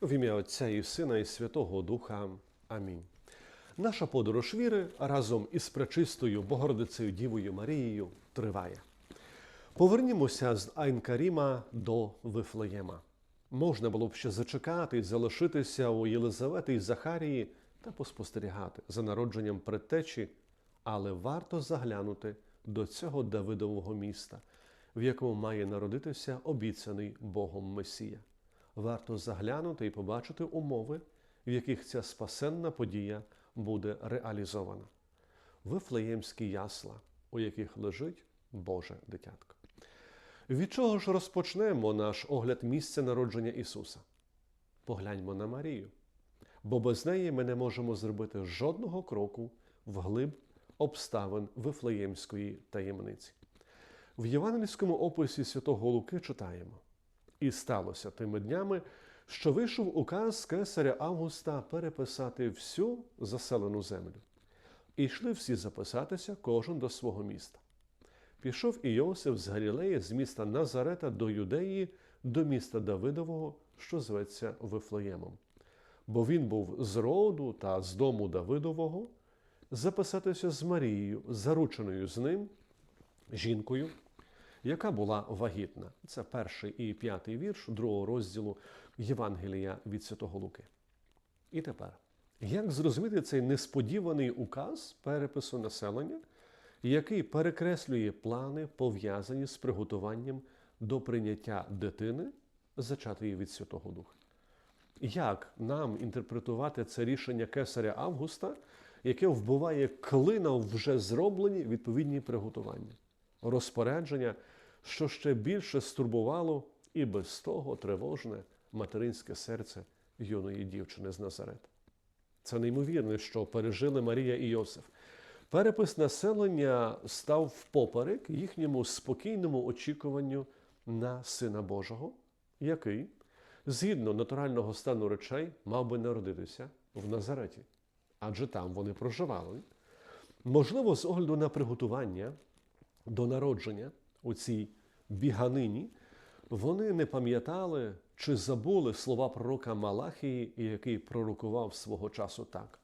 В ім'я Отця і Сина і Святого Духа. Амінь. Наша подорож віри разом із пречистою Богородицею Дівою Марією триває. Повернімося з Айнкаріма до Вифлеєма. Можна було б ще зачекати залишитися у Єлизавети і Захарії та поспостерігати за народженням предтечі, але варто заглянути до цього Давидового міста, в якому має народитися обіцяний Богом Месія. Варто заглянути і побачити умови, в яких ця спасенна подія буде реалізована. Вифлеємські ясла, у яких лежить Боже дитятко. Від чого ж розпочнемо наш огляд місця народження Ісуса? Погляньмо на Марію, бо без неї ми не можемо зробити жодного кроку вглиб обставин Вифлеємської таємниці. В Євангельському описі святого Луки читаємо: І сталося тими днями, що вийшов указ кесаря Августа переписати всю заселену землю. І йшли всі записатися, кожен до свого міста. Пішов і Йосиф з Галілеї, з міста Назарета до Юдеї, до міста Давидового, що зветься Вифлеємом. Бо він був з роду та з дому Давидового, записатися з Марією, зарученою з ним, жінкою, яка була вагітна. Це перший і п'ятий вірш другого розділу Євангелія від Святого Луки. І тепер, як зрозуміти цей несподіваний указ перепису населення, який перекреслює плани, пов'язані з приготуванням до прийняття дитини, зачатої від Святого Духа? Як нам інтерпретувати це рішення кесаря Августа, яке вбиває клина вже зроблені відповідні приготування, розпорядження, що ще більше стурбувало і без того тривожне материнське серце юної дівчини з Назарета? Це неймовірно, що пережили Марія і Йосиф. Перепис населення став впоперек їхньому спокійному очікуванню на Сина Божого, який, згідно натурального стану речей, мав би народитися в Назареті, адже там вони проживали. Можливо, з огляду на приготування до народження у цій біганині, вони не пам'ятали чи забули слова пророка Малахії, який пророкував свого часу так.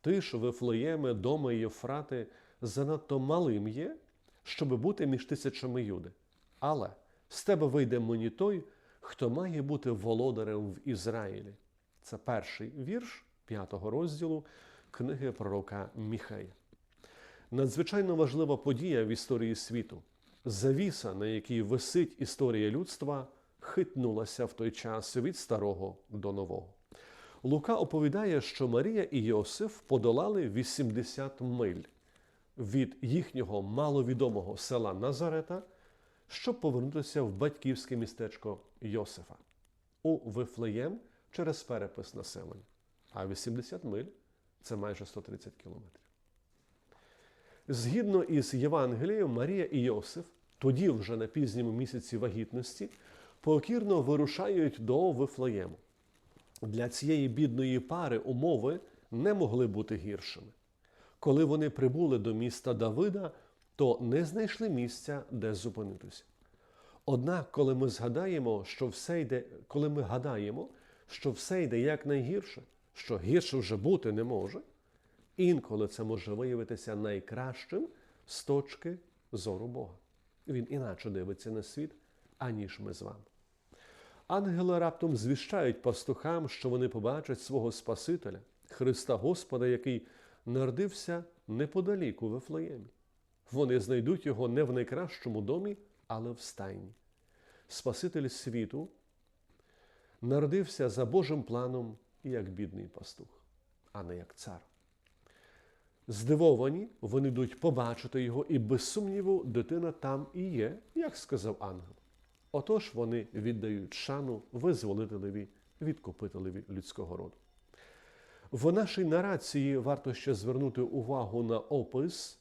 Ти ж, Вифлеєме, доми Єфрати, занадто малим є, щоби бути між тисячами юди. Але з тебе вийде мені той, хто має бути володарем в Ізраїлі. Це перший вірш п'ятого розділу книги пророка Міхея. Надзвичайно важлива подія в історії світу. Завіса, на якій висить історія людства, хитнулася в той час від старого до нового. Лука оповідає, що Марія і Йосиф подолали 80 миль від їхнього маловідомого села Назарета, щоб повернутися в батьківське містечко Йосифа у Вифлеєм через перепис населення. А 80 миль це майже 130 кілометрів. Згідно із Євангелієм, Марія і Йосиф, тоді вже на пізньому місяці вагітності, покірно вирушають до Вифлеєму. Для цієї бідної пари умови не могли бути гіршими. Коли вони прибули до міста Давида, то не знайшли місця, де зупинитися. Однак, коли ми згадаємо, що все йде, коли ми гадаємо, що все йде якнайгірше, що гірше вже бути не може, інколи це може виявитися найкращим з точки зору Бога. Він іначе дивиться на світ, аніж ми з вами. Ангели раптом звіщають пастухам, що вони побачать свого Спасителя, Христа Господа, який народився неподалік у Вифлеємі. Вони знайдуть його не в найкращому домі, але в стайні. Спаситель світу народився за Божим планом як бідний пастух, а не як цар. Здивовані, вони йдуть побачити його, і без сумніву, дитина там і є, як сказав ангел. Отож вони віддають шану визволителеві, відкупителеві людського роду. В нашій нарації варто ще звернути увагу на опис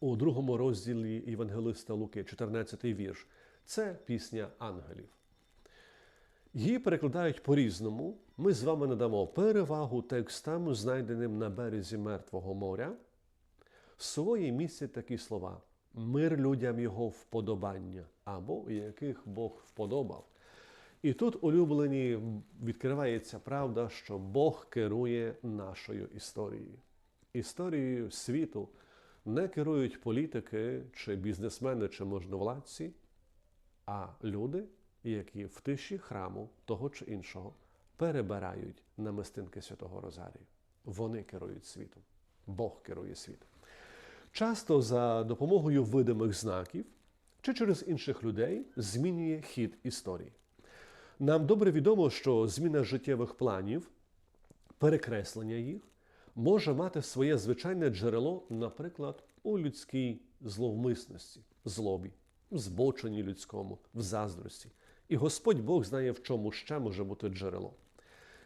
у другому розділі Євангелиста Луки, 14 вірш. Це пісня ангелів. Її перекладають по-різному. Ми з вами надамо перевагу текстам, знайденим на березі Мертвого моря. Свої місяць такі слова мир людям його вподобання, або яких Бог вподобав. І тут, улюблені, відкривається правда, що Бог керує нашою історією. Історією світу не керують політики чи бізнесмени чи можновладці, а люди, які в тиші храму того чи іншого перебирають намистинки Святого Розарію. Вони керують світом. Бог керує світом. Часто за допомогою видимих знаків чи через інших людей змінює хід історії. Нам добре відомо, що зміна життєвих планів, перекреслення їх може мати своє звичайне джерело, наприклад, у людській зловмисності, злобі, збоченні людському, в заздрості. І Господь Бог знає, в чому ще може бути джерело.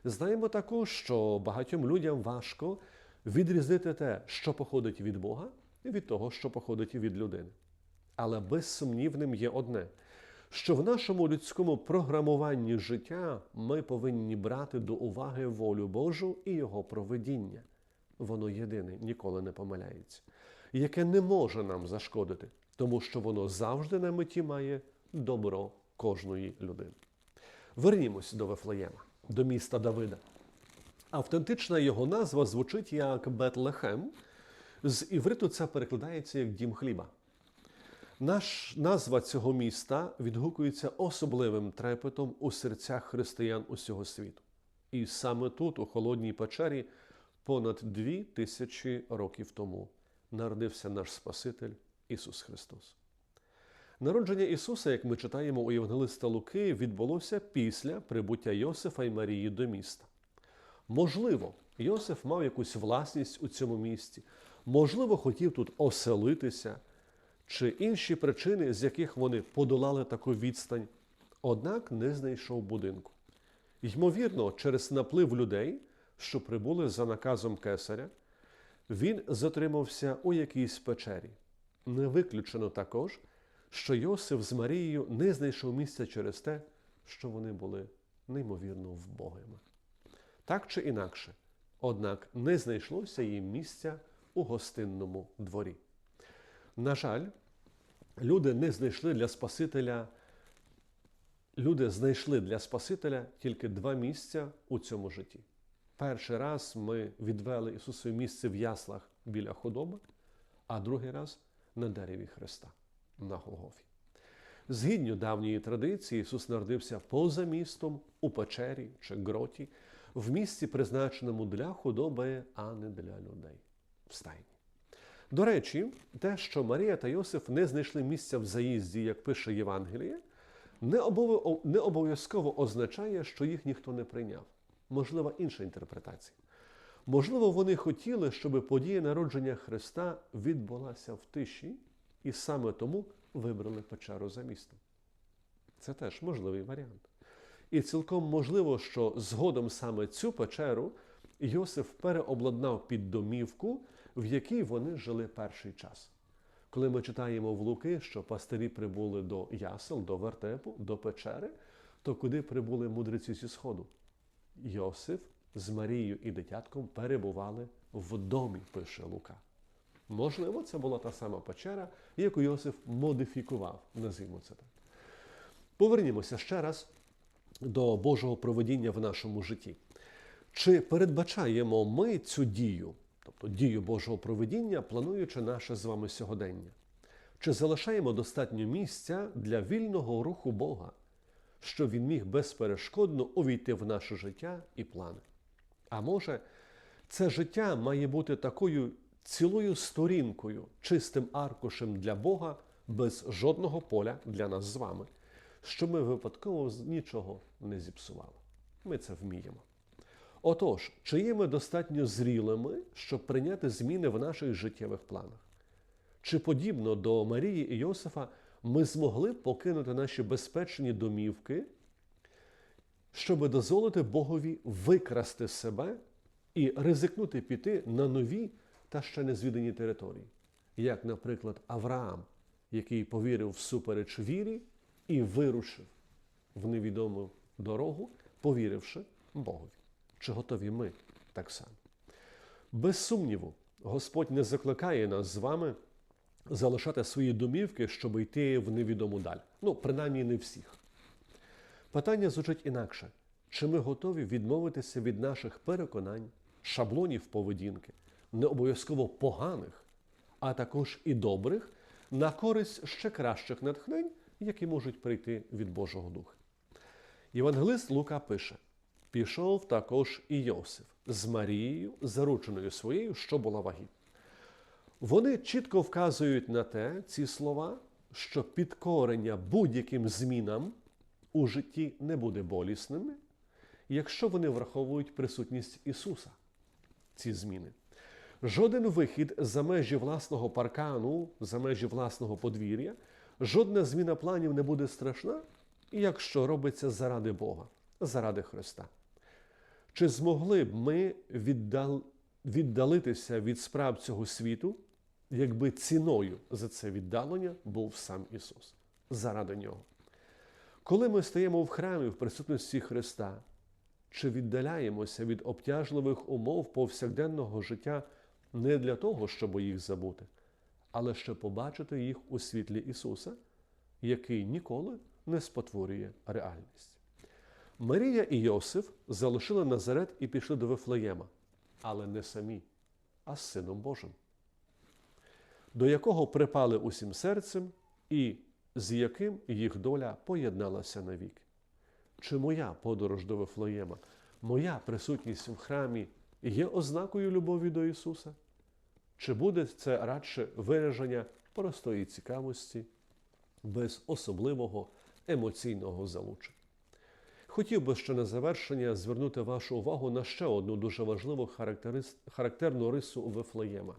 Знаємо також, що багатьом людям важко відрізнити те, що походить від Бога, і від того, що походить від людини. Але безсумнівним є одне, що в нашому людському програмуванні життя ми повинні брати до уваги волю Божу і Його проведіння. Воно єдине, ніколи не помиляється, яке не може нам зашкодити, тому що воно завжди на меті має добро кожної людини. Вернімось до Вифлеєма, до міста Давида. Автентична його назва звучить як Бетлехем. З івриту це перекладається як дім хліба. Наш назва цього міста відгукується особливим трепетом у серцях християн усього світу. І саме тут, у холодній печері, понад дві тисячі років тому народився наш Спаситель Ісус Христос. Народження Ісуса, як ми читаємо у Євангелиста Луки, відбулося після прибуття Йосифа і Марії до міста. Можливо, Йосиф мав якусь власність у цьому місті, можливо, хотів тут оселитися, чи інші причини, з яких вони подолали таку відстань, однак не знайшов будинку. Ймовірно, через наплив людей, що прибули за наказом кесаря, він затримався у якійсь печері. Не виключено також, що Йосиф з Марією не знайшов місця через те, що вони були неймовірно вбогими. Так чи інакше, однак не знайшлося їм місця у гостинному дворі. На жаль, люди не знайшли для Спасителя. Люди знайшли для Спасителя тільки два місця у цьому житті. Перший раз ми відвели Ісусові місце в яслах біля худоби, а другий раз на дереві Христа на Голгофі. Згідно давньої традиції, Ісус народився поза містом у печері чи гроті, в місці, призначеному для худоби, а не для людей. В стайні. До речі, те, що Марія та Йосиф не знайшли місця в заїзді, як пише Євангеліє, не обов'язково означає, що їх ніхто не прийняв. Можлива інша інтерпретація. Можливо, вони хотіли, щоб подія народження Христа відбулася в тиші, і саме тому вибрали печеру за містом. Це теж можливий варіант. І цілком можливо, що згодом саме цю печеру Йосиф переобладнав під домівку, в якій вони жили перший час. Коли ми читаємо в Луки, що пастирі прибули до ясел, до вертепу, до печери, то куди прибули мудреці зі Сходу? Йосиф з Марією і дитятком перебували в домі, пише Лука. Можливо, це була та сама печера, яку Йосиф модифікував, назвімо це так. Повернімося ще раз до Божого проведіння в нашому житті. Чи передбачаємо ми цю дію, тобто дію Божого проведіння, плануючи наше з вами сьогодення? Чи залишаємо достатньо місця для вільного руху Бога, щоб він міг безперешкодно увійти в наше життя і плани? А може, це життя має бути такою цілою сторінкою, чистим аркушем для Бога, без жодного поля для нас з вами, що ми випадково нічого не зіпсували. Ми це вміємо. Отож, чи є ми достатньо зрілими, щоб прийняти зміни в наших життєвих планах? Чи подібно до Марії і Йосифа ми змогли покинути наші безпечні домівки, щоб дозволити Богові викрасти себе і ризикнути піти на нові та ще незвідані території, як, наприклад, Авраам, який повірив всупереч вірі і вирушив в невідому дорогу, повіривши Богові. Чи готові ми так само? Без сумніву, Господь не закликає нас з вами залишати свої домівки, щоб йти в невідому даль. Ну, принаймні, не всіх. Питання звучить інакше: чи ми готові відмовитися від наших переконань, шаблонів поведінки, не обов'язково поганих, а також і добрих, на користь ще кращих натхнень, які можуть прийти від Божого Духа? Євангелист Лука пише: пішов також і Йосиф з Марією, зарученою своєю, що була вагітна. Вони чітко вказують на те, ці слова, що підкорення будь-яким змінам у житті не буде болісними, якщо вони враховують присутність Ісуса, ці зміни. Жоден вихід за межі власного паркану, за межі власного подвір'я, жодна зміна планів не буде страшна, якщо робиться заради Бога, заради Христа. Чи змогли б ми віддал... віддалитися від справ цього світу, якби ціною за це віддалення був сам Ісус, заради Нього? Коли ми стаємо в храмі в присутності Христа, чи віддаляємося від обтяжливих умов повсякденного життя не для того, щоб їх забути, але щоб побачити їх у світлі Ісуса, який ніколи не спотворює реальність? Марія і Йосиф залишили Назарет і пішли до Вифлеєма, але не самі, а з Сином Божим, до якого припали усім серцем і з яким їх доля поєдналася навіки. Чи моя подорож до Вифлеєма, моя присутність в храмі є ознакою любові до Ісуса? Чи буде це радше вираження простої цікавості, без особливого емоційного залучення? Хотів би ще на завершення звернути вашу увагу на ще одну дуже важливу характерну рису Вифлеєма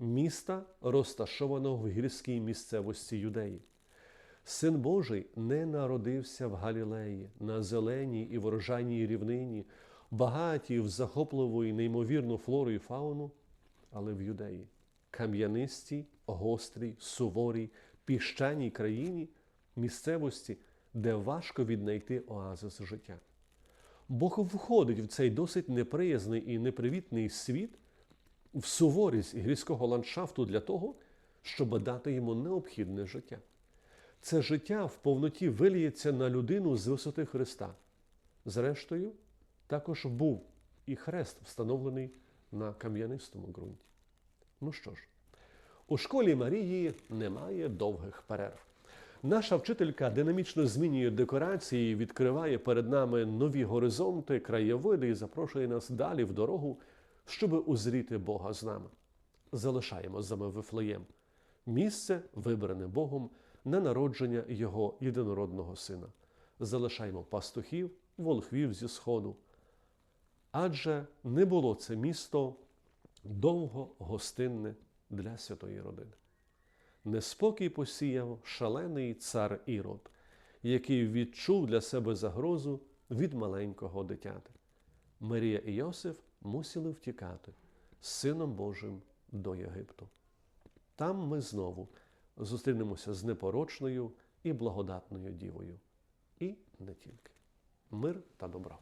міста, розташованого в гірській місцевості юдеї. Син Божий не народився в Галілеї, на зеленій і врожайній рівнині, багатій в захопливу і неймовірну флору і фауну, але в юдеї, кам'янистій, гострій, суворій, піщаній країні, місцевості, де важко віднайти оазис життя. Бог входить в цей досить неприязний і непривітний світ в суворість гірського ландшафту для того, щоб дати йому необхідне життя. Це життя в повноті виліється на людину з висоти Христа. Зрештою, також був і хрест встановлений на кам'янистому ґрунті. Ну що ж, у школі Марії немає довгих перерв. Наша вчителька динамічно змінює декорації, відкриває перед нами нові горизонти, краєвиди і запрошує нас далі в дорогу, щоб узріти Бога з нами. Залишаємо за Вифлеєм, місце, вибране Богом на народження Його єдинородного Сина. Залишаємо пастухів, волхвів зі сходу. Адже не було це місто довго гостинне для святої родини. Неспокій посіяв шалений цар Ірод, який відчув для себе загрозу від маленького дитяти. Марія і Йосиф мусили втікати з Сином Божим до Єгипту. Там ми знову зустрінемося з непорочною і благодатною дівою. І не тільки. Мир та добро.